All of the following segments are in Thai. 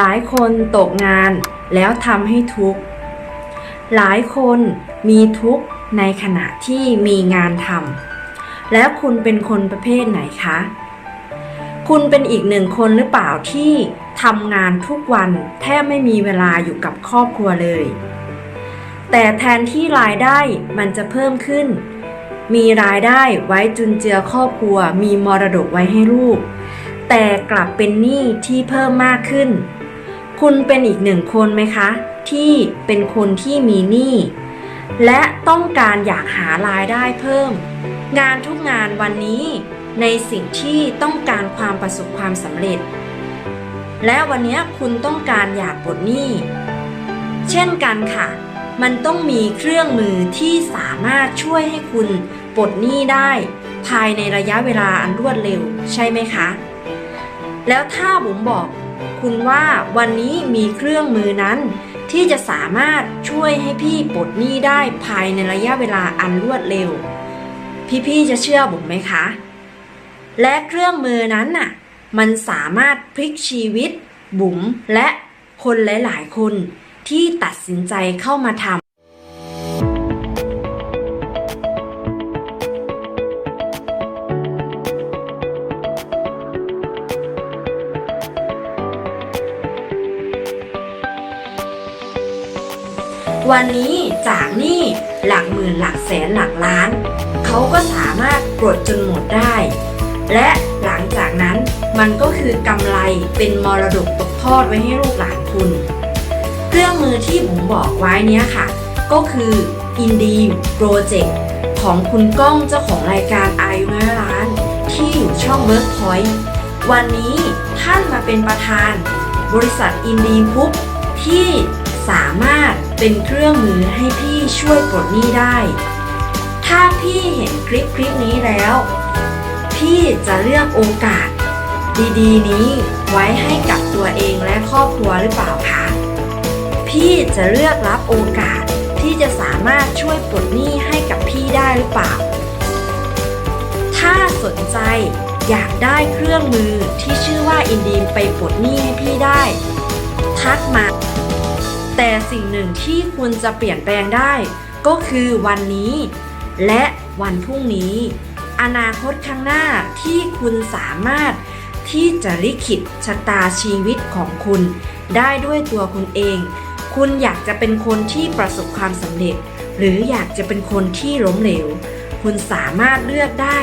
หลายคนตกงานแล้วทำให้ทุกข์ หลายคนมีทุกข์ในขณะที่มีงานทำ แล้วคุณเป็นคนประเภทไหนคะ คุณเป็นอีกหนึ่งคนหรือเปล่าที่ทำงานทุกวันแทบไม่มีเวลาอยู่กับครอบครัวเลย แต่แทนที่รายได้มันจะเพิ่มขึ้น มีรายได้ไว้จุนเจือครอบครัว มีมรดกไว้ให้ลูก แต่กลับเป็นหนี้ที่เพิ่มมากขึ้น คุณเป็นอีกหนึ่งคนไหมคะ ที่เป็นคนที่มีหนี้และต้องการอยากหารายได้เพิ่ม งานทุกงานวันนี้ในสิ่งที่ต้องการความประสบความสำเร็จ และวันนี้คุณต้องการอยากปลดหนี้เช่นกันค่ะ มันต้องมีเครื่องมือที่สามารถช่วยให้คุณปลดหนี้ได้ ภายในระยะเวลาอันรวดเร็วใช่ไหมคะ แล้วถ้าผมบอก คุณว่าวันนี้มีเครื่องมือนั้น ที่จะสามารถช่วยให้พี่ปลดหนี้ได้ภายในระยะเวลาอันรวดเร็ว พี่ๆจะเชื่อผมไหมคะ และเครื่องมือนั้นน่ะ มันสามารถพลิกชีวิต บุ๋มและคนหลายๆ คนที่ตัดสินใจเข้ามาทำ วันนี้จากหนี้หลักหมื่นหลักแสนหลักล้าน เขาก็สามารถปลดจนหมดได้ และหลังจากนั้นมันก็คือกำไรเป็นมรดกตกทอดไว้ให้ลูกหลานคุณ เครื่องมือที่ผมบอกไว้เนี้ยค่ะ ก็คือ i n d e e Project ของคุณก้องเจ้าของรายการอายุน้อยล้าน ที่อยู่ช่อง Workpoint วันนี้ท่านมาเป็นประธาน บริษัทอินดีพุกที่ เป็นเครื่องมือให้พี่ช่วยปลดหนี้ได้ ถ้าพี่เห็นคลิปคลิปนี้แล้ว พี่จะเลือกโอกาส ดีๆ นี้ไว้ให้กับตัวเองและครอบครัวหรือเปล่าคะ พี่จะเลือกรับโอกาสที่จะสามารถช่วยปลดหนี้ให้กับพี่ได้หรือเปล่า ถ้าสนใจอยากได้เครื่องมือที่ชื่อว่าอินดีมไปปลดหนี้ให้พี่ได้ ทักมา แต่สิ่งหนึ่งที่คุณจะเปลี่ยนแปลงได้ ก็คือวันนี้ และวันพรุ่งนี้ อนาคตข้างหน้าที่คุณสามารถที่จะลิขิตชะตาชีวิตของคุณ ได้ด้วยตัวคุณเอง คุณอยากจะเป็นคนที่ประสบความสำเร็จ หรืออยากจะเป็นคนที่ล้มเหลว คุณสามารถเลือกได้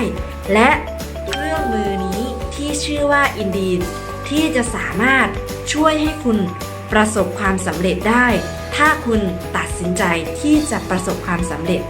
และเครื่องมือนี้ที่ชื่อว่าอินดีนที่จะสามารถช่วยให้คุณ ประสบความสำเร็จได้ ถ้าคุณตัดสินใจที่จะประสบความสำเร็จ